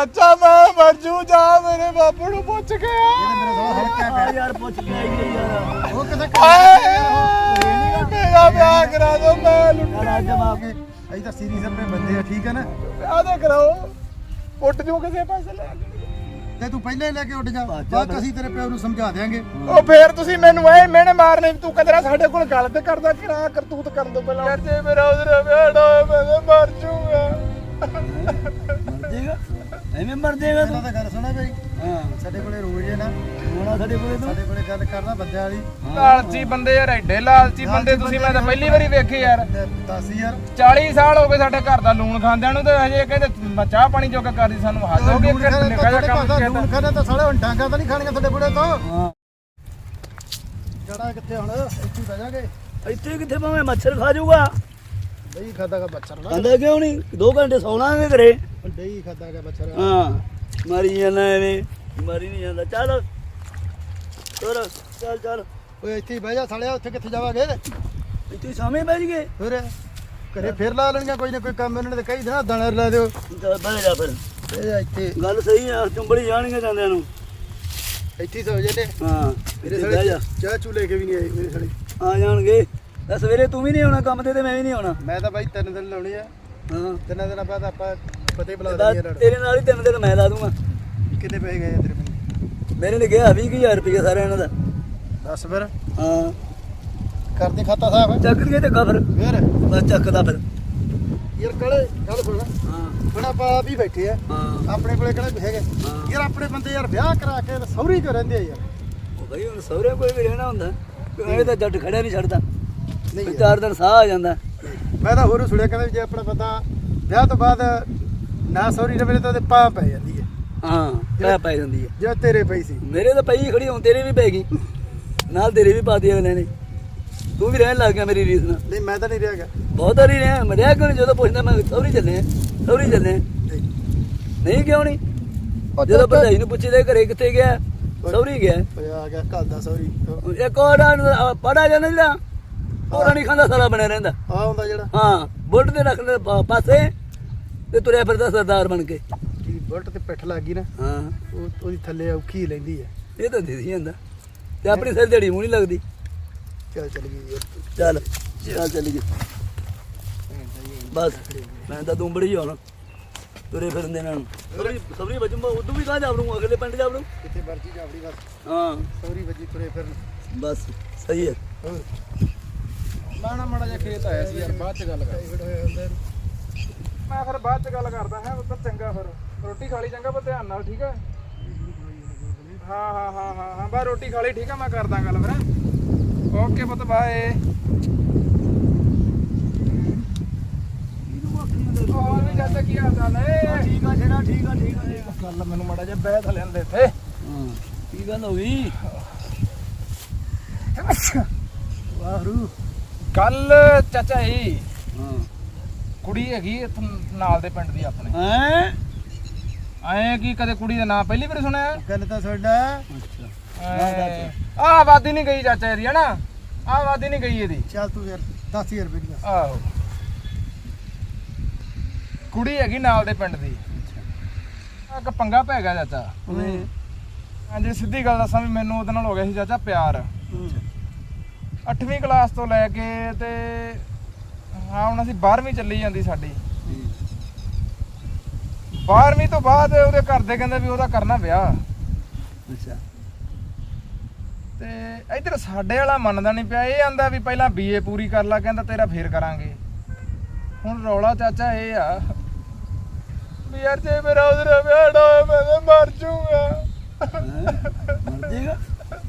ਚਾਚਾ ਮੈਂ ਮਰ ਜੂ ਜਾ ਮੇਰੇ ਬਾਪੂ ਨੂੰ ਪੁੱਛ ਕੇ ਆ ਯਾਰ ਪੁੱਛ ਕੇ ਆਈਏ ਯਾਰ। ਉਹ ਕਿਤੇ ਆਏ ਮੇਰਾ ਵਿਆਹ ਕਰਾ ਦੋ ਮੈਂ ਲੁੱਟ ਯਾਰ ਅੱਜ ਮਾ ਕੇ? ਅਸੀਂ ਤਾਂ ਸੀਰੀਅਸ ਆਪਣੇ ਬੰਦੇ ਆ ਠੀਕ ਹੈ ਨਾ? ਵਿਆਹ ਦੇ ਕਰਾਓ। ਉੱਟ ਜੂ ਕਿਸੇ ਪਾਸੇ ਲੈ ਕੇ। ਤੇ ਤੂੰ ਪਹਿਲਾਂ ਹੀ ਲੈ ਕੇ ਉੱਡ ਜਾ। ਬਾਅਦ ਫਿਰ। ਅਸੀਂ ਤੇਰੇ ਪਿਓ ਨੂੰ ਸਮਝਾ ਦਿਆਂਗੇ। ਉਹ ਫੇਰ ਤੁਸੀਂ ਮੈਨੂੰ ਐ ਮੈਨੇ ਮਾਰਨੇ ਵੀ ਤੂੰ ਕਦਰਾ ਸਾਡੇ ਕੋਲ ਗੱਲ ਤੇ ਕਰਦਾ ਕਿ ਨਾ ਕਰਤੂਤ ਕਰਨ ਤੋਂ ਪਹਿਲਾਂ? ਯਾਰ ਜੇ ਮੇਰਾ ਉਧਰ ਵਿਆਹ ਨਾ ਹੋਇਆ ਮੈਂ ਤਾਂ ਮਰ ਜੂਗਾ ਮਰ ਜਾਏਗਾ ਐਵੇਂ ਮਰ ਜਾਏਗਾ ਤੂੰ ਤਾਂ ਗੱਲ ਸੁਣਾ ਬਈ। ਹਾਂ। ਸਾਡੇ ਕੋਲੇ ਰੋਜ਼ ਹੈ ਨਾ। ਹੋਣਾ ਸਾਡੇ ਕੋਲੇ ਤੂੰ ਸਾਡੇ ਕੋਲੇ ਗੱਲ ਕਰਨਾ ਬੰਦਿਆਂ ਵਾਲੀ। ਲਾਲਚੀ ਬੰਦੇ ਯਾਰ ਐਡੇ ਲਾਲਚੀ ਬੰਦੇ ਤੁਸੀਂ ਮੈਂ ਤਾਂ ਪਹਿਲੀ ਵਾਰੀ ਵੇਖੇ ਯਾਰ। ਤੇ ਦੱਸ ਯਾਰ। 40 ਸਾਲ ਹੋ ਗਏ ਸਾਡੇ ਘਰ ਦਾ ਲੂਣ ਖਾਂਦਿਆਂ ਨੂੰ ਤੇ ਹਜੇ ਕਹਿੰਦੇ ਚਾਹ ਪਾਣੀ ਜੋਗਾ ਕਰਦੀ ਸਾਨੂੰ ਹੱਦ ਹੋ ਗਈ ਕਿ ਨਿਕਾ ਜਾ ਕੰਮ ਲੂਣ ਖਾਣਾ ਤਾਂ ਸਾਲੇ ਹੁਣ ਡਾਂਗਾ ਤਾਂ ਨਹੀਂ ਖਾਣੀਆਂ ਤੁਹਾਡੇ ਬੁੜੇ ਤੋਂ। ਹਾਂ। ਜੜਾ ਕਿੱਥੇ ਹੁਣ? ਇੱਥੇ ਬਹਿ ਜਾਗੇ। ਇੱਥੇ ਕਿੱਥੇ ਭਾਵੇਂ ਮੱਛਰ ਖਾ ਜਾਊਗਾ? ਦਹੀਂ ਖਾਦਾਗਾ ਬੱਚਰ ਨਾ। ਆਂਦਾ ਕਿਉਂ ਨਹੀਂ? 2 ਘੰਟੇ ਸੌਣਾ ਹੈ ਘਰੇ ਦਹੀਂ ਖਾਦਾਗਾ ਬੱਚਰ ਹਾਂ ਮਰੀ ਜਾਂਦਾ ਐਵੇਂ ਮਰੀ ਨਹੀਂ ਜਾਂਦਾ। ਚੱਲ ਤੁਰ ਚੱਲ ਚੱਲ। ਓਏ ਇੱਥੇ ਹੀ ਬਹਿ ਜਾ ਸਾਲਿਆ ਉੱਥੇ ਕਿੱਥੇ ਜਾਵਾਂਗੇ? ਇੱਥੇ ਸਾਹਮਣੇ ਬੈਠ ਗਏ ਹੋਰ ਘਰੇ ਫੇਰ ਲਾ ਲੈਣਗੇ ਕੋਈ ਨਾ ਕੋਈ ਕੰਮ ਇਹਨਾਂ ਨੇ ਕਹੀ ਦੇਣਾ ਦਾਣਾ ਲਾ ਦਿਓ। ਬਹਿ ਜਾ ਫਿਰ। ਬਹਿ ਜਾ ਇੱਥੇ। ਗੱਲ ਸਹੀ ਆ ਚੁੰਬੜੀ ਜਾਣਗੇ ਜਾਂਦਿਆਂ ਨੂੰ। ਇੱਥੇ ਸੋ ਜੇ ਨੇ ਹਾਂ ਮੇਰੇ ਬਹਿ ਸਾਲੇ ਚਾਹ ਚੂ ਲੈ ਕੇ ਵੀ ਨਹੀਂ ਆਏ ਮੇਰੇ ਸਾਲੇ। ਆ ਜਾਣਗੇ। ਤਾਂ ਸਵੇਰੇ ਤੂੰ ਵੀ ਨਹੀਂ ਆਉਣਾ ਕੰਮ ਤੇ ਤੇ ਮੈਂ ਵੀ ਨਹੀਂ ਆਉਣਾ। ਮੈਂ ਤਾਂ ਬਾਈ ਤਿੰਨ ਦਿਨ ਲਾਉਣੇ ਆ। ਹਾਂ। ਤਿੰਨ ਦਿਨਾਂ ਬਾਅਦ ਆਪਾਂ ਪਤੇ ਬੁਲਾ ਦੇਣੀ ਇਹਨਾਂ ਤੇਰੇ ਨਾਲ ਹੀ ਤਿੰਨ ਦਿਨ ਮੈਂ ਲਾ ਦੂੰਗਾ। ਕਿੰਨੇ ਪੈਸੇ ਗਏ ਆ ਤੇਰੇ ਕੋਲ? ਮੇਰੇ ਨੇ ਕਿਹਾ 20000 ਰੁਪਏ ਸਾਰਿਆਂ ਇਹਨਾਂ ਦਾ ਦੱਸ ਫਿਰ। ਹਾਂ। ਕਰਦੇ ਖਾਤਾ ਸਾਹਿਬ ਚੱਕ ਲਈਏ ਤੇ ਕਫਰ ਫੇਰ। ਬਸ ਚੱਕਦਾ ਫਿਰ। ਯਾਰ ਕਾਲੇ ਗੱਲ ਸੁਣ। ਹਾਂ। ਹੁਣ ਆਪਾਂ ਆਪ ਹੀ ਬੈਠੇ ਆ। ਆਪਣੇ ਕੋਲੇ ਕਿਹੜਾ ਹੈਗੇ। ਯਾਰ ਆਪਣੇ ਬੰਦੇ ਯਾਰ ਵਿਆਹ ਕਰਾ ਕੇ ਸੌਰੀ ਕਿਉਂ ਰਹਿੰਦੇ ਆ ਯਾਰ? ਉਹ ਬਈ ਹੁਣ ਸਹੁਰੇ ਕੋਈ ਵੀ ਰਹਿਣਾ ਹੁੰਦਾ। ਇਹ ਤਾਂ ਜੱਟ ਖੜਿਆ ਨਹੀਂ ਛੱਡਦਾ। ਨਹੀਂ ਵੀ। ਚਾਰ ਦਿਨ ਸਾਹ ਆ ਜਾਂਦਾ। ਮੈਂ ਤਾਂ ਹੋਰ ਸੁਣਿਆ ਕਹਿੰਦੇ ਜੇ ਆਪਣਾ ਬੰਦਾ ਵਿਆਹ ਤੋਂ ਬਾਅਦ ਨਾ ਸੌਰੀ ਰਵੇ ਤਾਂ ਉਹਦੇ ਪਾਹ ਪੈ ਜਾਂਦੀ ਹੈ। ਹਾਂ ਪੈ ਪੈ ਜਾਂਦੀ ਹੈ। ਜੇ ਤੇਰੇ ਪਈ ਸੀ। ਮੇਰੇ ਤਾਂ ਪਈ ਖੜੀ ਹੁਣ ਤੇਰੇ ਵੀ ਪੈ ਗਈ। ਨਾਲ ਤੇਰੇ ਵੀ ਪਾ ਦੀ ਅਗਲੇ ਨੇ। ਤੂੰ ਵੀ ਰਹਿਣ ਲੱਗ ਗਿਆ ਮੇਰੀ ਰੀਸ ਨਾਲ। ਨਹੀਂ ਮੈਂ ਤਾਂ ਨਹੀਂ ਰਿਹਾ ਗਾ ਬਹੁਤ ਵਾਰੀ ਰਿਹਾ ਮਰਿਆ ਕਿਉਂ ਨੀ? ਜਦੋਂ ਪੁੱਛਦਾ ਮੈਂ ਸੌਰੀ ਚੱਲੇ ਆ ਸੌਰੀ ਚੱਲੇ ਨਹੀਂ। ਕਿਉਂ ਨਹੀਂ ਜਦੋਂ ਤਾਂ- ਭਰਜਾਈ ਨੂੰ ਪੁੱਛਦੇ ਘਰੇ ਕਿੱਥੇ ਗਿਆ? ਸੌਰੀ ਗਿਆ। ਆ ਗਿਆ ਕੱਲ ਦਾ ਸੌਰੀ। ਇੱਕ ਹੋਰ ਪੜਾ ਜਾਂਦਾ ਜਿਹੜਾ ਉਹ ਨਹੀਂ ਖਾਂਦਾ ਸਾਰਾ ਬਣਿਆ ਰਹਿੰਦਾ। ਆ ਹੁੰਦਾ ਜਿਹੜਾ। ਹਾਂ ਬੁਲਟ ਤੇ ਰੱਖ ਲੈ ਪਾ- ਪਾਸੇ ਤੇ ਤੁਰਿਆ ਫਿਰਦਾ ਸਰਦਾਰ ਬਣ ਕੇ। ਕੀ ਬੁਲਟ ਤੇ ਪਿੱਠ ਲੱਗ ਗਈ ਨਾ ਹਾਂ। ਉਹ ਉਹਦੀ ਥੱਲੇ ਔਖੀ ਲੈਂਦੀ ਹੈ ਇਹ ਤਾਂ ਦਿਸੀ ਜਾਂਦਾ ਤੇ ਆਪਣੀ ਸਿਰ ਦਿਹਾੜੀ ਮੂੰਹ ਨਹੀਂ ਲੱਗਦੀ। ਚੱਲ ਚੱਲ ਗਈ ਯਾਰ। ਚੱਲ ਚੱਲ ਚੱਲੀ ਗਈ। ਬਸ ਮੈਂ ਤਾਂ ਦੁੰਬੜੀ ਹੁਣ। ਤੁਰੇ ਫਿਰਦੇ ਇਹਨਾਂ ਨੂੰ ਸਬਰੀ ਸਬਰੀ ਬਚੂਗਾ ਉਦੋਂ ਵੀ ਕਹਾਂ ਜਾਵੜੂ ਅਗਲੇ ਪਿੰਡ ਜਾਵੜੂ। ਕਿਤੇ ਮਰਜ਼ੀ ਜਾਵੜੀ ਬਸ। ਹਾਂ। ਸੌਰੀ ਵੱਜੀ ਤੁਰੇ ਫਿਰਨ। ਬਸ ਸਹੀ ਹੈ। ਹੋਰ ਮਾਣਾ ਮਾੜਾ ਜਿਹਾ ਖੇਤ ਆਇਆ ਸੀ ਯਾਰ ਬਾਅਦ ਚ ਗੱਲ ਕਰ। ਮੈਂ ਫਿਰ ਬਾਅਦ ਚ ਗੱਲ ਕਰਦਾ ਹੈ ਪੁੱਤ ਚੰਗਾ ਫਿਰ। ਰੋਟੀ ਖਾ ਲਈ ਚੰਗਾ ਪਰ ਧਿਆਨ ਨਾਲ ਠੀਕ ਹੈ ਹਾਂ ਹਾਂ ਹਾਂ ਹਾਂ ਹਾਂ ਬਾ ਰੋਟੀ ਖਾ ਲਈ ਠੀਕ ਹੈ ਮੈਂ ਕਰਦਾ ਗੱਲ ਫਿਰ ਓਕੇ ਪੁੱਤ ਬਾਏ। ਹੋਰ ਵੀ ਚਾਚਾ ਕੀ ਹਾਲ ਚਾਲ ਹੈ ਠੀਕ ਆ ਛੇੜਾ ਠੀਕ ਆ ਠੀਕ ਆ ਗੱਲ ਮੈਨੂੰ ਮਾੜਾ ਜਿਹਾ ਬਹਿ ਥਲੇ ਦੇ ਇੱਥੇ। ਹਾਂ ਕੀ ਗੱਲ ਹੋ ਗਈ? ਵਾਹਰੂ ਕੱਲ ਚਾਚਾ ਜੀ ਹਾਂ। ਕੁੜੀ ਹੈਗੀ ਇੱਥੇ ਨਾਲ ਦੇ ਪਿੰਡ ਦੀ ਆਪਣੇ। ਹੈ? ਐਂ ਕੀ ਕਦੇ ਕੁੜੀ ਦਾ ਨਾਂ ਪਹਿਲੀ ਵਾਰ ਸੁਣਿਆ? ਗੱਲ ਤਾਂ ਤੁਹਾਡਾ ਅੱਛਾ। ਆ ਵਾਦੀ ਨਹੀਂ ਗਈ ਚਾਚਾ ਇਹਦੀ ਹਨਾ? ਆ ਵਾਦੀ ਨਹੀਂ ਗਈ ਇਹਦੀ। ਚੱਲ ਤੂੰ ਯਾਰ 10000 ਰੁਪਏ ਦੀ ਆਹੋ। ਕੁੜੀ ਹੈਗੀ ਨਾਲ ਦੇ ਪਿੰਡ ਦੀ। ਆ ਇੱਕ ਪੰਗਾ ਪੈ ਗਿਆ ਚਾਚਾ। ਉਹਨੇ ਹਾਂਜੀ ਸਿੱਧੀ ਗੱਲ ਦੱਸਾਂ ਵੀ ਮੈਨੂੰ ਉਹਦੇ ਨਾਲ ਹੋ ਗਿਆ ਸੀ ਚਾਚਾ ਪਿਆਰ। 8ਵੀਂ ਕਲਾਸ ਤੋਂ ਲੈ ਕੇ ਤੇ ਹਾਂ ਹੁਣ ਅਸੀਂ 12ਵੀਂ ਚੱਲੀ ਜਾਂਦੀ ਸਾਡੀ। 12ਵੀਂ ਤੋਂ ਬਾਅਦ ਉਹਦੇ ਘਰ ਦੇ ਕਹਿੰਦੇ ਵੀ ਉਹਦਾ ਕਰਨਾ ਵਿਆਹ। ਅੱਛਾ। ਤੇ ਇਧਰ ਸਾਡੇ ਵਾਲਾ ਮੰਨਦਾ ਨਹੀਂ ਪਿਆ ਇਹ ਆਂਦਾ ਵੀ ਪਹਿਲਾਂ ਬੀਏ ਪੂਰੀ ਕਰ ਲਾ ਕਹਿੰਦਾ ਤੇਰਾ ਫੇਰ ਕਰਾਂਗੇ। ਹੁਣ ਰੌਲਾ ਚਾਚਾ ਇਹ ਆ ਵੀ ਯਾਰ ਜੇ ਮੇਰਾ ਉਧਰ ਵਿਆਹ ਨਾ ਹੋਇਆ ਮੈਂ ਤਾਂ ਮਰ ਜਾਊਗਾ ਹੈਂ? ਮਰ ਜਾਏਗਾ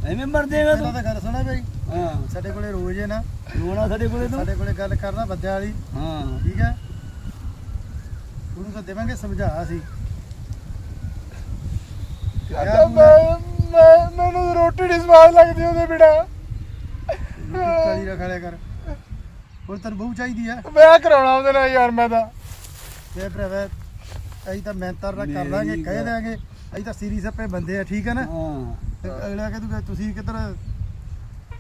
ਐਵੇਂ ਮਰ ਪਹਿਲਾਂ ਤੂੰ? ਤਾਂ ਗੱਲ ਸੁਣਾ ਬਈ। ਹਾਂ। ਸਾਡੇ ਕੋਲੇ ਰੋਜ਼ ਹੈ ਨਾ। ਰੋਣਾ ਸਾਡੇ ਕੋਲੇ ਤੂੰ। ਸਾਡੇ ਕੋਲੇ ਗੱਲ ਕਰਨਾ ਬੰਦਿਆਂ ਵਾਲੀ। ਹਾਂ। ਠੀਕ ਹੈ। ਉਹਨੂੰ ਤਾਂ ਦੇਵਾਂਗੇ ਸਮਝਾ ਸੀ ਚਾਚਾ ਮੈਂ ਮੈਂ- ਮੈਨੂੰ ਰੋਟੀ ਨਹੀਂ ਸਵਾਦ ਲੱਗਦੀ ਉਹਦੇ ਬਿਨਾ। ਕਾਲੀ ਰੱਖ ਲਿਆ ਕਰ। ਹੋਰ ਤੈਨੂੰ ਬਹੂ ਚਾਹੀਦੀ ਆ। ਵਿਆਹ ਕਰਾਉਣਾ ਉਹਦੇ ਨਾਲ ਯਾਰ ਮੈਂ ਤਾਂ। ਤੇ ਭਰਾਵਾ ਅਸੀਂ ਤਾਂ ਮਿਹਨਤਾਂ ਨਾਲ ਕਰ ਲਾਂਗੇ ਕਹਿ ਦਿਆਂਗੇ। ਅਸੀਂ ਤਾਂ ਸੀਰੀਅਸ ਆਪੇ ਬੰਦੇ ਆ ਠੀਕ ਹੈ ਨਾ? ਹਾਂ। ਅਗਲਾ ਕਹਿ ਦੂਗਾ ਤੁਸੀਂ ਕਿੱਧਰ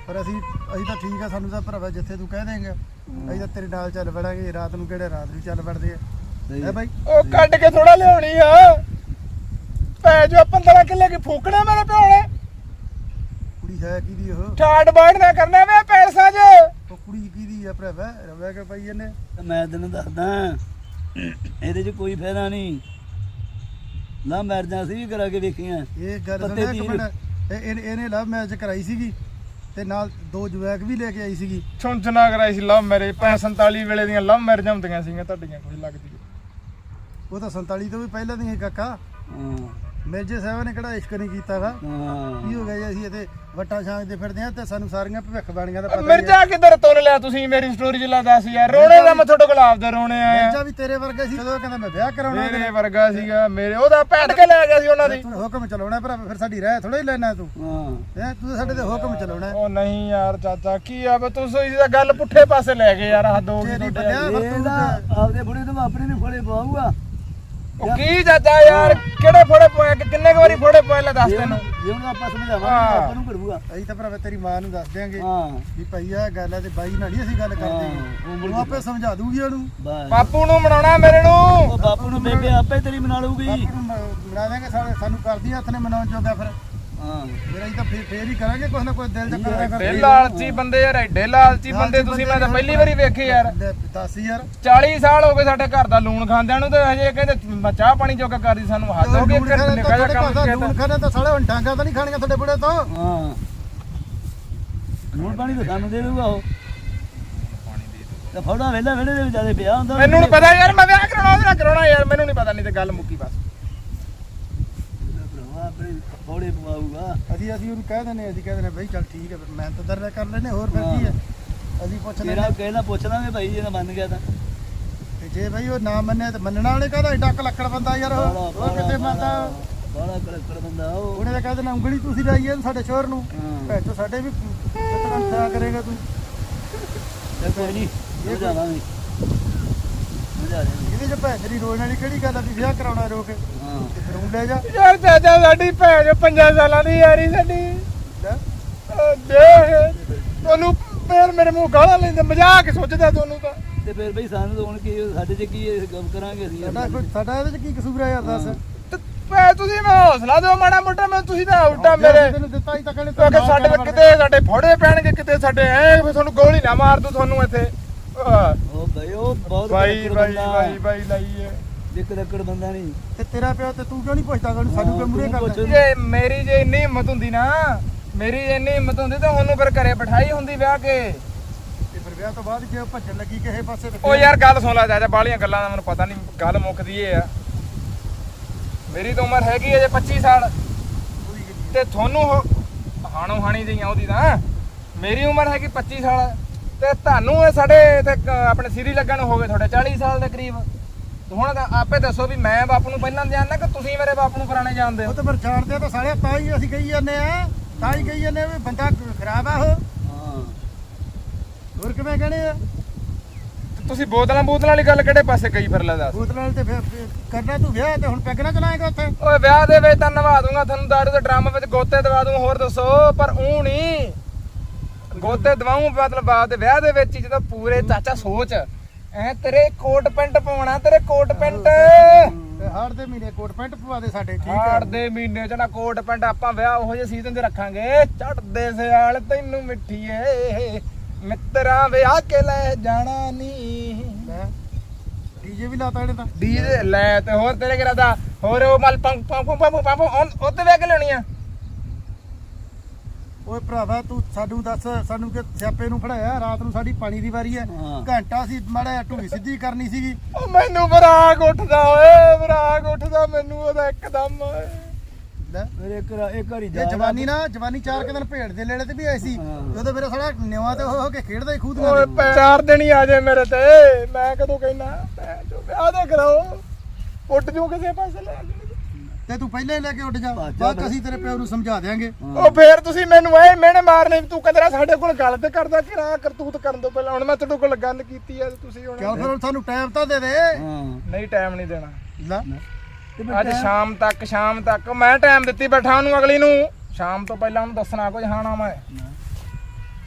ਪਰ ਅਸੀਂ ਅਸੀਂ ਤਾਂ ਠੀਕ ਆ ਸਾਨੂੰ ਤਾਂ ਭਰਾਵਾ ਜਿੱਥੇ ਤੂੰ ਕਹਿ ਦੇਂਗਾ ਅਸੀਂ ਤਾਂ ਤੇਰੇ ਨਾਲ ਚੱਲ ਵੜਾਂਗੇ ਰਾਤ ਨੂੰ ਕਿਹੜੇ ਰਾਤ ਨੂੰ ਚੱਲ ਵੜਦੇ ਆ। ਹੈ ਬਾਈ? ਉਹ ਕੱਢ ਕੇ ਥੋੜਾ ਲਿਆਉਣੀ ਆ। ਕਿੱਲੇ ਕੀ ਫੂਕਣਾ ਮੇਰੇ ਪਿਓ ਨੇ ਕੁੜੀ ਹੈ ਕਿਹਦੀ ਉਹ? ਠਾੜ ਬਾੜ ਨਾ ਕਰਨਾ ਵੇ ਪੈਲਸਾਂ 'ਚ। ਉਹ ਕੁੜੀ ਕਿਹਦੀ ਆ ਭਰਾਵਾ? ਰਵਿਆ ਕੇ ਪਈ ਇਹਨੇ ਮੈਂ ਤੈਨੂੰ ਦੱਸਦਾ ਇਹਦੇ 'ਚ ਕੋਈ ਫਾਇਦਾ ਨਹੀਂ। ਲਾ ਮਰਜਾਂ ਸੀ ਵੀ ਕਰਾ ਕੇ ਵੇਖੀਆਂ। ਇਹ ਗੱਲ ਸੁਣ ਇੱਕ। ਮਿੰਟ। ਇਹਨੇ ਲਵ ਮੈਰਿਜ ਕਰਾਈ ਸੀਗੀ। ਤੇ ਨਾਲ ਦੋ ਜਵਾਕ ਵੀ ਲੈ ਕੇ ਆਈ ਸੀਗੀ। ਛੁੰਚਨਾ ਕਰਾਈ ਸੀ ਲਵ ਮੈਰਿਜ 47 ਵੇਲੇ ਦੀਆਂ ਲਵ ਮੈਰਿਜ ਹੁੰਦੀਆਂ ਸੀਗੀਆਂ ਤੁਹਾਡੀਆਂ ਕੋਈ ਲੱਗਦੀ ਉਹ ਤਾਂ 47 ਤੋਂ ਵੀ ਪਹਿਲਾਂ ਦੀ ਹੈ ਕਾਕਾ। ਹਾਂ। ਮਿਰਜੇ ਸਾਹਿਬ ਨੇ ਕਿਹੜਾ ਇਸ਼ਕ ਨਹੀਂ ਕੀਤਾ ਵਾ। ਹਾਂ। ਕੀ ਹੋ ਗਿਆ ਜੀ ਅਸੀਂ ਇੱਥੇ ਵੱਟਾਂ ਛਾਂਗਦੇ ਫਿਰਦੇ ਆ ਤੇ ਸਾਨੂੰ ਸਾਰੀਆਂ ਭਵਿੱਖ ਬਾਣੀਆਂ ਦਾ ਪਤਾ ਹੀ ਹੈ ਮਿਰਜ਼ਾ ਕਿੱਧਰ ਤੁਰ ਲਿਆ ਤੁਸੀਂ? ਮੇਰੀ ਸਟੋਰੀ ਚ ਲਾ ਦੱਸ ਯਾਰ। ਰੋਣੇ ਦਾ ਮੈਂ ਤੁਹਾਡੇ ਗੁਲਾਬ ਦੇ ਰੋਣੇ ਆਇਆ। ਮਿਰਜਾ ਵੀ ਤੇਰੇ ਵਰਗਾ ਸੀ ਜਦੋਂ ਕਹਿੰਦਾ ਮੈਂ ਵਿਆਹ ਕਰਾਉਣਾ ਮੇਰੇ ਵਰਗਾ ਸੀਗਾ ਮੇਰੇ ਉਹਦਾ ਭੈਣ ਕੇ ਲੈ ਗਿਆ ਸੀ ਉਹਨਾਂ ਦੀ। ਤੂੰ ਹੁਕਮ ਚਲਾਉਣਾ ਭਰਾ ਫਿਰ ਸਾਡੀ ਰਹਿ ਥੋੜਾ ਹੀ ਲੈਣਾ ਤੂੰ। ਹਾਂ। ਹੈਂ ਤੂੰ ਤਾਂ ਸਾਡੇ ਤੇ ਹੁਕਮ ਚਲਾਉਣਾ। ਉਹ ਨਹੀਂ ਯਾਰ ਚਾਚਾ ਕੀ ਆ? ਬੇ ਤੁਸੀਂ ਇਹਦਾ ਗੱਲ ਪੁੱਠੇ ਪਾਸੇ ਲੈ ਗਏ ਯਾਰ ਹੱਦ ਹੋ ਗਈ ਤੇਰੀ ਤੁਹਾਡੇ ਬੰਦਿਆ ਪਰ ਇਹ ਤੂੰ ਤਾਂ- ਆਪਦੇ ਬੁੜੇ ਤੋਂ ਆਪਣੇ ਨੇ ਫੜੇ ਪਵਾਊਗਾ ਉਹ ਕੀ ਚਾਚਾ ਯਾਰ? ਕਿਹੜੇ ਫੋੜੇ ਪੋਏ? ਕਿ ਕਿੰਨੇ ਕੁ ਵਾਰੀ ਫੋੜੇ ਪੋਏ ਲੈ ਦੱਸ ਤੈਨੂੰ? ਜੇ ਉਹਨੂੰ ਆਪਾਂ ਸਮਝਾਵਾਂਗੇ ਹਾਂ। ਆਪਾਂ ਨੂੰ ਕਰੂਗਾ ਅਸੀਂ ਤਾਂ ਭਰਾਵਾ ਤੇਰੀ ਮਾਂ ਨੂੰ ਦੱਸ ਦਿਆਂਗੇ ਹਾਂ। ਵੀ ਭਈ ਆ ਗੱਲ ਹੈ ਤੇ ਬਾਈ ਨਾਲ ਨਹੀਂ ਅਸੀਂ ਗੱਲ ਹਾਂ, ਉਹ ਕਰਦੇ ਮੁੜ ਉਹ ਆਪੇ ਸਮਝਾ ਦੂਗੀ ਉਹਨੂੰ। ਬਾਪੂ ਨੂੰ ਮਨਾਉਣਾ ਮੇਰੇ ਨੂੰ। ਉਹ ਬਾਪੂ ਨੂੰ ਬੇਬੇ ਆਪੇ ਤੇਰੀ ਬਣਾ ਲਊਗੀ ਬਾਪੂ ਨੂੰ ਮ- ਬਣਾ ਦੇਾਂਗੇ ਸਾਡੇ ਸਾਨੂੰ ਕਰਦੀ ਹੱਥ ਨੇ ਮਨਾਉਣ ਜੋਗਾ ਫਿਰ। ਹਾਂ ਫਿਰ ਅਸੀਂ ਤਾਂ ਫੇਰ ਫੇਰ ਹੀ ਕਰਾਂਗੇ ਕੁਛ ਨਾ ਕੁਛ ਦਿਲ ਚ ਕਰਿਆ ਡੇ ਲਾਲਚੀ ਬੰਦੇ ਯਾਰ ਐਡੇ ਲਾਲਚੀ ਬੰਦੇ ਤੁਸੀਂ ਮੈਂ ਤਾਂ ਪਹਿਲੀ ਵਾਰੀ ਵੇਖੇ ਯਾਰ। ਦੱਸ ਯਾਰ। 40 ਸਾਲ ਹੋ ਗਏ ਸਾਡੇ ਘਰ ਦਾ ਲੂਣ ਖਾਂਦਿਆਂ ਨੂੰ ਤੇ ਹਜੇ ਕਹਿੰਦੇ ਮੈਂ ਚਾਹ ਪਾਣੀ ਜੋਗਾ ਕਰਦੀ ਸਾਨੂੰ ਹੱਦ ਹੋ ਗਈ ਲੂਣ ਕਿ ਖਾਣਾ ਨਿਕਾ ਜਿਹਾ ਕੰਮ ਤਾਂ ਕੀਤਾ। ਲੂਣ ਖਾਣਾ ਤਾਂ ਸਾਲੇ ਹੁਣ ਡਾਂਗਾ ਤਾਂ ਨਹੀਂ ਖਾਣੀਆਂ ਤੁਹਾਡੇ ਬੁੜੇ ਤੋਂ। ਹਾਂ। ਨੂਣ ਪਾਣੀ ਤਾਂ ਸਾਨੂੰ ਦੇ ਦੂਗਾ ਉਹ। ਤੇ ਫੜਾ ਵੇਲਾ ਵੇਲੇ ਦੇ ਵਿਚਾਰੇ ਪਿਆ ਹੁੰਦਾ। ਮੈਨੂੰ ਨਹੀਂ ਪਤਾ ਯਾਰ ਮੈਂ ਵਿਆਹ ਕਰਾਉਣਾ ਉਹਦੇ ਨਾਲ ਕਰਾਉਣਾ ਯਾਰ ਮੈਨੂੰ ਨਹੀਂ ਪਤਾ ਨਹੀਂ ਤੇ ਗੱਲ ਮੁੱਕੀ ਬਸ। ਭਰਾਵਾ ਆਪਣੇ ਫੋੜੇ ਪਵਾਊਗਾ ਅਸੀਂ ਅਸੀਂ ਉਹਨੂੰ ਕਹਿ ਦਿੰਦੇ ਅਸੀਂ ਕਹਿ ਦਿੰਦੇ ਬਈ ਚੱਲ ਠੀਕ ਹੈ ਫਿਰ ਮੈਂ ਤਾਂ ਦਰਦ ਕਰ ਲੈਨੇ ਹੋਰ ਫਿਰ ਕੀ ਹੈ? ਅਸੀਂ ਪੁੱਛ ਤੇਰਾ ਕਹਿਣਾ ਪੁੱਛ ਲਾਂਗੇ ਭਾਈ ਜੇ ਤਾਂ ਮੰਨ ਗਿਆ ਤਾਂ। ਤੇ ਜੇ ਬਈ ਉਹ ਨਾ ਮੰਨੇ ਤੇ ਮੰਨਣਾ ਵਾਲੇ ਕਹਦਾ ਏਡਾ ਲੱਕੜ ਬੰਦਾ ਯਾਰ ਉਹ? ਉਹ ਕਿਤੇ ਮੰਨਦਾ? ਬੜਾ ਕੜਕੜ ਬੰਦਾ ਉਹ। ਉਹਨੇ ਤਾਂ ਕਹਿ ਦੇਣਾ ਉਂਗਲੀ ਤੁਸੀਂ ਲਾਈ ਹੈ ਸਾਡੇ ਸ਼ੋਰ ਨੂੰ। ਹਾਂ। ਭੈਚੋ ਸਾਡੇ ਵੀ ਕਿਤਨਾ ਖਿਆ ਕਰੇਗਾ ਤੂੰ। ਤੇ ਕੋਈ ਨਹੀਂ ਇਹ ਜਾਵਾਂਗੇ ਸਮਝਾ ਦੇ ਇਹਦੇ ਚ ਭੈਣ ਤੇਰੀ ਰੋਣ ਵਾਲੀ ਕਿਹੜੀ ਗੱਲ ਆ ਵੀ ਵਿਆਹ ਕਰਾਉਣਾ ਰੋਕ ਤੇ ਹਾਂ। ਫਿਰ ਉਹ ਲੈ ਜਾ। ਯਾਰ ਚਾਚਾ ਸਾਡੀ ਭੈਣ ਜੋ ਪੰਜਾਂ ਸਾਲਾਂ ਦੀ ਯਾਰੀ ਸਾਡੀ। ਲੈ। ਉਹ ਦੇਖ। ਤੁਹਾਨੂੰ ਫੇਰ ਮੇਰੇ ਮੂੰਹ ਗਾਲਾਂ ਲੈਂਦੇ ਮਜ਼ਾਕ ਸੋਚਦਾ ਤੁਹਾਨੂੰ ਤਾਂ। ਤੇ ਫਿਰ ਬਈ ਸਾਨੂੰ ਤਾਂ ਹੁਣ ਕੀ ਸਾਡੇ ਚ ਕੀ ਇਹ ਕੰਮ ਕਰਾਂਗੇ ਅਸੀਂ? ਸਾਡਾ ਕੋਈ ਸਾਡਾ ਇਹਦੇ ਚ ਕੀ ਕਸੂਰ ਆ ਯਾਰ ਦੱਸ। ਤੇ ਭੈ ਤੁਸੀਂ ਮੈਂ ਹੌਸਲਾ ਦਿਓ ਮਾੜਾ ਮੋਟਾ ਮੈਂ ਤੁਸੀਂ ਤਾਂ ਉਲਟਾ ਮੇਰੇ ਤੈਨੂੰ ਦਿੱਤਾ ਹੀ ਤਾਂ ਕਹਿੰਦੇ ਕਿਉਂਕਿ ਸਾਡੇ ਤੇ ਕਿਤੇ ਸਾਡੇ ਫੋੜੇ ਪੈਣਗੇ ਕਿਤੇ ਸਾਡੇ ਐ ਫਿਰ ਤੁਹਾਨੂੰ ਗੋਲੀ ਨਾ ਮਾਰ ਦੂ ਤੁਹਾਨੂੰ ਇੱਥੇ। ਆਹ, ਉਹ ਬਈ ਉਹ ਬਹੁਤ ਬਾਈ ਕੜਕੜ ਬਾਈ ਬੰਦਾ। ਬਾਈ ਬਾਈ ਲਾਈ ਹੈ ਇੱਕ ਲੱਕੜ ਬੰਦਾ ਨਹੀਂ। ਤੇ ਤੇਰਾ ਪਿਓ ਤੇ ਤੂੰ ਕਿਉਂ ਨਹੀਂ ਪੁੱਛਦਾ ਉਹਨੂੰ ਸਾਨੂੰ ਕਿਉਂ ਮੂਰੇ ਤੂੰ ਪੁੱਛ। ਕਰਦਾ ਜੇ ਮੇਰੀ ਜੇ ਇੰਨੀ ਹਿੰਮਤ ਹੁੰਦੀ ਨਾ ਮੇਰੀ ਜੇ ਇੰਨੀ ਹਿੰਮਤ ਹੁੰਦੀ ਤਾਂ ਉਹਨੂੰ ਫਿਰ ਘਰੇ ਬਿਠਾਈ ਹੁੰਦੀ ਵਿਆਹ ਕੇ। ਤੇ ਫਿਰ ਵਿਆਹ ਤੋਂ ਬਾਅਦ ਜੇ ਉਹ ਭੱਜਣ ਲੱਗੀ ਕਿਸੇ ਪਾਸੇ ਤੇ ਉਹ ਯਾਰ ਗੱਲ ਸੁਣ ਲੈ ਚਾਚਾ ਬਾਲੀਆਂ ਗੱਲਾਂ ਦਾ ਮੈਨੂੰ ਪਤਾ ਨਹੀਂ ਗੱਲ ਮੁੱਕਦੀ ਏ ਆ ਮੇਰੀ ਤਾਂ ਉਮਰ ਹੈਗੀ ਅਜੇ 25 ਸਾਲ। ਤੇ ਤੁਹਾਨੂੰ ਹਾਣੋ ਹਾਣੀ ਜਈਆਂ ਉਹਦੀ ਤਾਂ ਮੇਰੀ ਉਮਰ ਹੈਗੀ 25 ਸਾਲ। ਤੇ ਤੁਹਾਨੂੰ ਇਹ ਸਾਡੇ ਤੇ ਆਪਣੇ ਸਿਰੀ ਲੱਗਣ ਨੂੰ ਹੋ ਗਏ ਤੁਹਾਡੇ 40 ਸਾਲ ਦੇ ਕਰੀਬ। ਤੇ ਹੁਣ ਆਪੇ ਦੱਸੋ ਵੀ ਮੈਂ ਬਾਪੂ ਨੂੰ ਪਹਿਲਾਂ ਜਾਣਦਾ ਕਿ ਤੁਸੀਂ ਮੇਰੇ ਬਾਪੂ ਨੂੰ ਪੁਰਾਣੇ ਜਾਣਦੇ ਹੋ? ਉਹ ਤਾਂ ਫਿਰ ਜਾਣਦੇ ਆ ਤਾਂ ਸਾਲੇ ਤਾਂ ਹੀ ਅਸੀਂ ਕਹੀ ਜਾਂਦੇ ਆ ਤਾਂ ਹੀ ਕਹੀ ਜਾਂਦੇ ਆ ਵੀ ਬੰਦਾ ਖਰਾਬ ਆ ਉਹ। ਹਾਂ। ਹੋਰ ਕਿਵੇਂ ਕਹਣੇ ਆ? ਤੁਸੀਂ ਬੋਤਲਾਂ ਬੋਤਲਾਂ ਵਾਲੀ ਗੱਲ ਕਿਹੜੇ ਪਾਸੇ ਕਹੀ ਫਿਰ ਲੈ ਦੱਸ। ਬੋਤਲਾਂ ਨਾਲ ਤੇ ਫਿਰ ਫਿਰ ਕਰਨਾ ਤੂੰ ਵਿਆਹ ਤੇ ਹੁਣ ਪੈਗ ਨਾ ਚਲਾਏਗਾ ਉੱਥੇ। ਓਏ ਵਿਆਹ ਦੇ ਵਿੱਚ ਤਾਂ ਨਵਾ ਦੂੰਗਾ ਤੁਹਾਨੂੰ ਦਾਰੂ ਦੇ ਡਰਮ ਵਿੱਚ ਗੋਤੇ ਦਵਾ ਦੂੰ ਹੋਰ ਦੱਸੋ ਪਰ ਉਹ ਨਹੀਂ ਗੋਤੇ ਦਵਾਉਂ ਮਤਲਬ ਦੇ ਵਿਆਹ ਦੇ ਵਿੱਚ ਹੀ ਜਦੋਂ ਪੂਰੇ ਚਾਚਾ ਸੋਚ ਐ ਤੇਰੇ ਕੋਟ ਪੈਂਟ ਪਾਉਣਾ ਤੇਰੇ ਕੋਟ ਪੈਂਟ। ਤੇ ਹਾੜ ਦੇ ਮਹੀਨੇ ਕੋਟ ਪੈਂਟ ਪਵਾ ਦੇ ਸਾਡੇ ਠੀਕ ਆ ਹਾੜ ਦੇ ਮਹੀਨੇ ਚ ਨਾ ਕੋਟ ਪੈਂਟ ਆਪਾਂ ਵਿਆਹ ਉਹੋ ਜਿਹੇ ਸੀਜ਼ਨ 'ਚ ਰੱਖਾਂਗੇ। ਚੜਦੇ ਸਿਆਲ ਤੈਨੂੰ ਮਿੱਠੀਏ ਮਿੱਤਰਾਂ ਵਿਆਹ ਕੇ ਲੈ ਜਾਣਾ ਨਹੀਂ ਡੀਜੇ ਵੀ ਲਾਤਾ ਇਹਨੇ ਤਾਂ। ਡੀਜੇ ਲੈ ਤੇ ਹੋਰ ਤੇਰੇ ਕਿਹੜਾ ਦਾ? ਹੋਰ ਉਹ ਮਲ ਪੰਪ ਪੰਪ ਪੰਪ ਪੰਪ ਉੱਤੇ ਵੇਖ ਲੈਣੀ ਆ। ਓਏ ਭਰਾਵਾ ਤੂੰ ਸਾਨੂੰ ਦੱਸ ਸਾਨੂੰ ਕਿ ਸਿਆਪੇ ਨੂੰ ਫੜਾਇਆ? ਰਾਤ ਨੂੰ ਸਾਡੀ ਪਾਣੀ ਦੀ ਵਾਰੀ ਹੈ। ਘੰਟਾ ਸੀ ਮਾੜਾ ਢੂਈ ਸਿੱਧੀ ਕਰਨੀ ਸੀਗੀ। ਉਹ ਮੈਨੂੰ ਵਿਰਾਗ ਉੱਠਦਾ ਓਏ ਵਿਰਾਗ ਉੱਠਦਾ ਮੈਨੂੰ ਉਹਦਾ ਇੱਕਦਮ ਓਏ। ਫਿਰ ਇੱਕ ਇੱਕ ਵਾਰੀ ਜਾ ਜਵਾਨੀ ਨਾ ਜਵਾਨੀ ਚਾਰ ਕੁ ਦਿਨ ਦੇ ਲੈਣੇ ਤੇ ਵੀ ਆਈ ਸੀ। ਹਾਂ। ਜਦੋਂ ਮੇਰਾ ਸਾਲਾ ਨਿਵਾ ਤੇ ਹੋ ਕੇ ਖੇਡਦਾ ਹੀ ਖੂਦ ਓਏ ਨਾਲ। ਪੈ- ਚਾਰ ਦਿਨ ਹੀ ਆ ਮੇਰੇ ਤੇ। ਮੈਂ ਕਦੋਂ ਕਹਿਣਾ ਭੈਣ ਚੋ ਵਿਆਹ ਦੇ ਕਰਾਓ। ਉੱਠ ਜੂ ਕਿਸੇ ਪਾਸੇ ਲੈ ਜਾਓ। ਤੇ ਤੂੰ ਪਹਿਲਾਂ ਹੀ ਲੈ ਕੇ ਉੱਡ ਜਾ। ਬਾਅਦ। ਅਸੀਂ ਤੇਰੇ ਪਿਓ ਨੂੰ ਸਮਝਾ ਦਿਆਂਗੇ। ਉਹ ਫੇਰ ਤੁਸੀਂ ਮੈਨੂੰ ਐ ਮਿਹਣੇ ਮਾਰਨੇ ਤੂੰ ਕਹਿੰਦਾ ਸਾਡੇ ਕੋਲ ਗੱਲ ਤੇ ਕਰਦਾ ਕਿ ਨਾ ਕਰਤੂਤ ਕਰਨ ਤੋਂ ਪਹਿਲਾਂ। ਹੁਣ ਮੈਂ ਤੁਹਾਡੇ ਕੋਲ ਗੱਲ ਕੀਤੀ ਆ ਤੇ ਤੁਸੀਂ ਹੁਣ ਕਿਉਂ? ਫਿਰ ਸਾਨੂੰ ਟਾਈਮ ਤਾਂ ਦੇ ਦੇ। ਨਹੀਂ ਟਾਈਮ ਨਹੀਂ ਦੇਣਾ। ਲੈ। ਅੱਜ ਸ਼ਾਮ ਤੱਕ ਸ਼ਾਮ ਤੱਕ। ਮੈਂ ਟਾਈਮ ਦਿੱਤੀ ਬੈਠਾ ਉਹਨੂੰ ਅਗਲੀ ਨੂੰ। ਸ਼ਾਮ ਤੋਂ ਪਹਿਲਾਂ ਉਹਨੂੰ ਦੱਸਣਾ ਕੁਝ ਹਾਣਾ ਮੈਂ।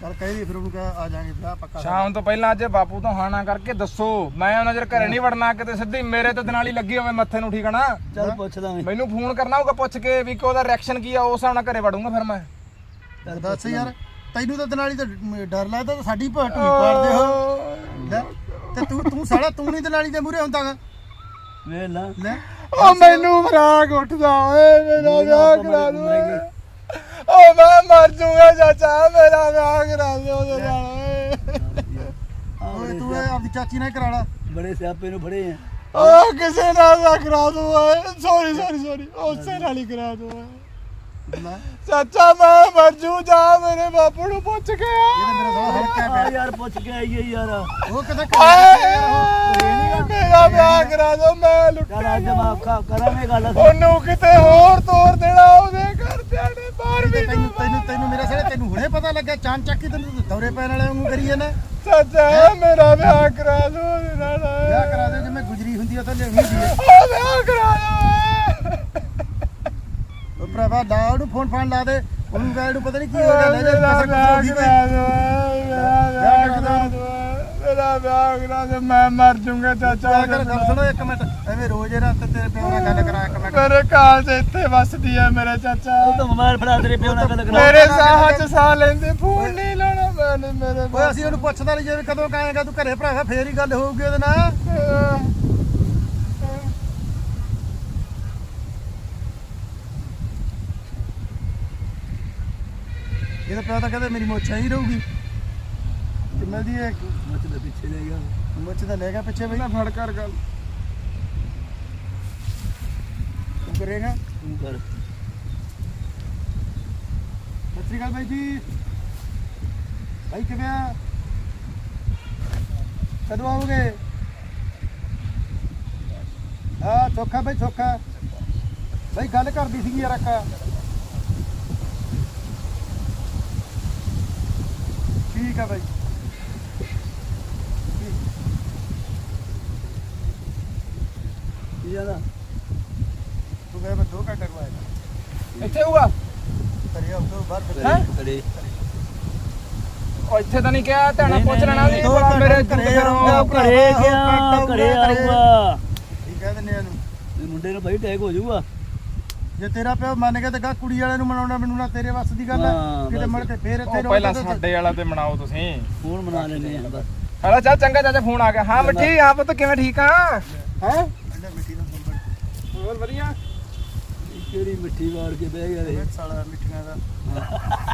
ਚੱਲ ਕਹਿ ਦੀ ਫਿਰ ਉਹਨੂੰ ਕਹ ਆ ਜਾਾਂਗੇ ਵਿਆਹ ਪੱਕਾ ਸ਼ਾਮ ਤੋਂ ਪਹਿਲਾਂ ਅੱਜ ਬਾਪੂ ਤੋਂ ਹਾਣਾ ਕਰਕੇ ਦੱਸੋ। ਮੈਂ ਉਹਨਾਂ ਚਿਰ ਘਰੇ ਨਹੀਂ ਵੜਨਾ ਕਿਤੇ ਸਿੱਧੀ ਮੇਰੇ ਤੇ ਨਾਲ ਹੀ ਲੱਗੀ ਹੋਵੇ ਮੱਥੇ ਨੂੰ ਠੀਕ ਆ ਨਾ? ਚੱਲ ਪੁੱਛਦਾ ਮੈਂ ਮੈਨੂੰ ਫੋਨ ਕਰਨਾ ਹੋਊਗਾ ਪੁੱਛ ਕੇ ਵੀ ਕਿ ਉਹਦਾ ਰਿਐਕਸ਼ਨ ਕੀ ਆ ਉਸ ਨਾਲ ਘਰੇ ਵੜੂੰਗਾ ਫਿਰ ਮੈਂ। ਚੱਲ ਦੱਸ ਯਾਰ ਤੈਨੂੰ ਤਾਂ ਦਨਾਲੀ ਤਾਂ ਡਰ ਲੱਗਦਾ ਤਾਂ ਸਾਡੀ ਭਟ ਨਹੀਂ ਪਾੜਦੇ ਹੋ। ਤੇ ਤੂੰ ਤੂੰ ਸਾਲਾ ਤੂੰ ਨਹੀਂ ਦਨਾਲੀ ਦੇ ਮੂਹਰੇ ਹੁੰਦਾ ਗਾ ਵੇਖ ਲਾ। ਓ ਮੈਨੂੰ ਫਰਾਕ ਉੱਠਦਾ ਓਏ ਮੇਰਾ ਵਿਆਹ ਕਰਾ ਮਰ- ਦੋ। ਓ ਮੈਂ ਮਰ ਜੂਗਾ ਚਾਚਾ ਮੇਰਾ ਵਿਆਹ ਕਰਾ ਦਿਓ ਉਹਦੇ ਨਾਲ ਓਏ। ਤੂੰ ਇਹ ਆਪਦੀ ਚਾਚੀ ਨਾਲ ਹੀ ਕਰਾ ਲਾ। ਬੜੇ ਸਿਆਪੇ ਨੂੰ ਫੜੇ ਆ। ਓ ਕਿਸੇ ਨਾਲ ਨਾ ਕਰਾ ਦੋ ਓਏ। ਸੌਰੀ ਸੌਰੀ ਸੌਰੀ ਉਸੇ ਨਾਲ ਹੀ ਕਰਾ ਦੋ ਓਏ। ਲੈ। ਚਾਚਾ ਮੈਂ ਮਰ ਜੂ ਜਾ ਮੇਰੇ ਬਾਪੂ ਨੂੰ ਪੁੱਛ ਕੇ ਆ। ਇਹਦਾ ਮੇਰਾ ਸਾਲਾ ਹਲਕਾ ਆ ਪਿਆ ਯਾਰ ਪੁੱਛ ਕੇ ਆਈਏ ਯਾਰ। ਉਹ ਕਿਤੇ ਆਏ, ਮੇਰਾ ਵਿਆਹ ਕਰਾ ਦੋ ਮੈਂ ਚੱਲ ਲੁੱਟਿਆ ਅੱਜ ਕਰਾਂਗੇ ਗੱਲ ਅਸੀਂ। ਉਹਨੂੰ ਕਿਤੇ ਹੋਰ ਤੋਰ ਦੇਣਾ ਉਹਦੇ ਨੇ ਬਾਹਰ ਵੀ ਤੈਨੂੰ ਤੈਨੂੰ ਤੈਨੂੰ ਮੇਰਾ ਸਾਲਾ ਤੈਨੂੰ ਹੁਣੇ ਪਤਾ ਲੱਗਾ ਚਾਂਦ ਚੱਕ ਕੇ ਤੈਨੂੰ ਦੌਰੇ ਪੈਣ ਵਾਲੇ ਵਾਂਗੂ ਕਰੀ ਜਾਂਦਾ। ਚਾਚਾ ਮੇਰਾ ਵਿਆਹ ਕਰਾ ਦੋ ਨਾਲ। ਵਿਆਹ ਕਰਾ ਦੇ ਜਿਵੇਂ ਗੁਜਰੀ ਹੁੰਦੀ ਆ ਤਾਂ ਲਿਆਉਣੀ ਆ। ਓ ਵਿਆਹ ਕਰਾ ਦੋ ਉਹ ਭਰਾਵਾ ਲਾ ਉਹਨੂੰ ਫੋਨ ਫਾਨ ਲਾ ਦੇ। ਉਹਨੂੰ ਕਹਿ ਇਹਨੂੰ ਪਤਾ ਨਹੀਂ ਕੀ ਹੋ ਗਿਆ ਲੈ ਜਾ ਕੋਲ ਕਰਾ ਦੋ ਵਿਆਹ ਕਰਾ ਦੋ ਮੇਰਾ ਵਿਆਹ ਕਰਾ ਦੋ ਮੈਂ ਮਰ ਜੂੰਗਾ ਚਾਚਾ ਕਰ ਗੱਲ ਸੁਣੋ ਇੱਕ ਮਿੰਟ। ਐਵੇਂ ਰੋਜ਼ ਇਹਨਾਂ ਤੇ ਤੇਰੇ ਪਿਓ ਨਾਲ ਗੱਲ ਕਰਾ ਇੱਕ ਮਿੰਟ। ਮੇਰੇ ਕਾਲ ਚ ਇੱਥੇ ਵੱਸਦੀ ਆ ਮੇਰਾ ਚਾਚਾ। ਉਹ ਤਾਂ ਮੋਬਾਈਲ ਫੜਾ ਤੇਰੇ ਪਿਓ ਨਾਲ ਗੱਲ ਕਰਾ। ਮੇਰੇ ਸਾਹਾਂ ਚ ਸਾਹ ਲੈਂਦੇ ਫੋਨ ਨਹੀਂ ਲਾਉਣਾ ਮੈਂ ਮੇਰੇ ਓਏ ਅਸੀਂ ਉਹਨੂੰ ਪੁੱਛਦਾ ਨਹੀਂ ਜੇ ਕਦੋਂ ਕਾਏਗਾ ਤੂੰ ਘਰੇ ਭਰਾਵਾ ਫੇਰ ਹੀ ਗੱਲ ਹੋਊਗੀ ਉਹਦੇ ਨਾਲ। ਇਹਦਾ ਪਿਓ ਤਾਂ ਕਹਿੰਦੇ ਮੇਰੀ ਮੁੱਛ ਹੀ ਰਹੂਗੀ। ਕਿੰਨੇ ਦੀ ਹੈ ਮੁੱਛ ਦੇ ਪਿੱਛੇ ਲੈ ਗਿਆ। ਲੈ ਪਿੱਛੇ ਬਈ। ਫੜ ਕਰ ਗੱਲ। ਤੂੰ ਕਰੇਗਾ? ਤੂੰ ਕਰ। ਸਤਿ ਸ਼੍ਰੀ ਅਕਾਲ ਬਾਈ ਜੀ। ਬਾਈ ਕਿਵੇਂ ਆ? ਕਦੋਂ ਆਓਗੇ? ਆ ਸੌਖਾ ਬਾਈ ਸੌਖਾ। ਬਾਈ ਗੱਲ ਕਰਦੀ ਸੀਗੀ ਯਾਰ ਅੱਕਾ ਠੀਕ ਆ ਬਾਈ। ਕੀ ਜਾਂਦਾ ਤੂੰ ਕਹਿੰਦਾ ਮੈਂ 2 ਘੰਟੇ ਰੁਆਏਗਾ ਇੱਥੇ ਹੋਊਗਾ? ਕਰੇ ਆਉਂਦਾ ਬਾਹਰ ਫਿਰ ਹੈਂ? ਕਰੇ ਉਹ ਇੱਥੇ ਤਾਂ ਨਹੀਂ ਕਿਹਾ ਧਾਣਾ ਨਹੀਂ, ਪੁੱਛ ਨਹੀਂ, ਲੈਣਾ ਨਹੀਂ, ਸੀ। ਦੋ ਭਲਾ ਮੇਰੇ ਘੰਟੇ ਘਰੇ ਘਰੇ ਆਊਗਾ। ਆਓ ਘਰੇ ਗਿਆ ਘਰੇ ਆਊਗਾ। ਠੀਕ ਕਹਿ ਦਿੰਦੇ ਆ ਇਹਨੂੰ? ਇਹ ਮੁੰਡੇ ਨੂੰ ਭਾਈ ਟੈਗ ਹੋ ਜਾਊਗਾ। ਜੇ ਤੇਰਾ ਪਿਓ ਮੰਨ ਗਿਆ ਤੇ ਗਾ ਕੁੜੀ ਵਾਲਿਆਂ ਨੂੰ ਮਨਾਉਣਾ ਮੈਨੂੰ ਨਾ ਤੇਰੇ ਵੱਸ ਦੀ ਗੱਲ ਹੈ ਹਾਂ, ਕਿਤੇ ਬਸ। ਮੁੜ ਕੇ ਫੇਰ ਇੱਥੇ ਉਹ ਪਹਿਲਾਂ ਸਾਡੇ ਵਾਲਾ ਤੇ ਮਨਾਓ ਤੁਸੀਂ। ਫੋਨ ਬਣਾ ਲੈਨੇ ਆ ਬਸ। ਹਲਾ ਚੱਲ ਚੰਗਾ ਚਾਚਾ ਫੋਨ ਆ ਗਿਆ। ਹਾਂ ਮਿੱਠੀ ਆ ਪੁੱਤ ਕਿਵੇਂ ਠੀਕ ਆ? ਹੈ? ਹੋਰ ਵਧੀਆ? ਕਿਹੜੀ ਮਿੱਠੀ ਵਾਰ ਕੇ ਬਹਿ ਗਿਆ ਰੇ ਸਾਲਾ ਮਿੱਠੀਆਂ ਦਾ।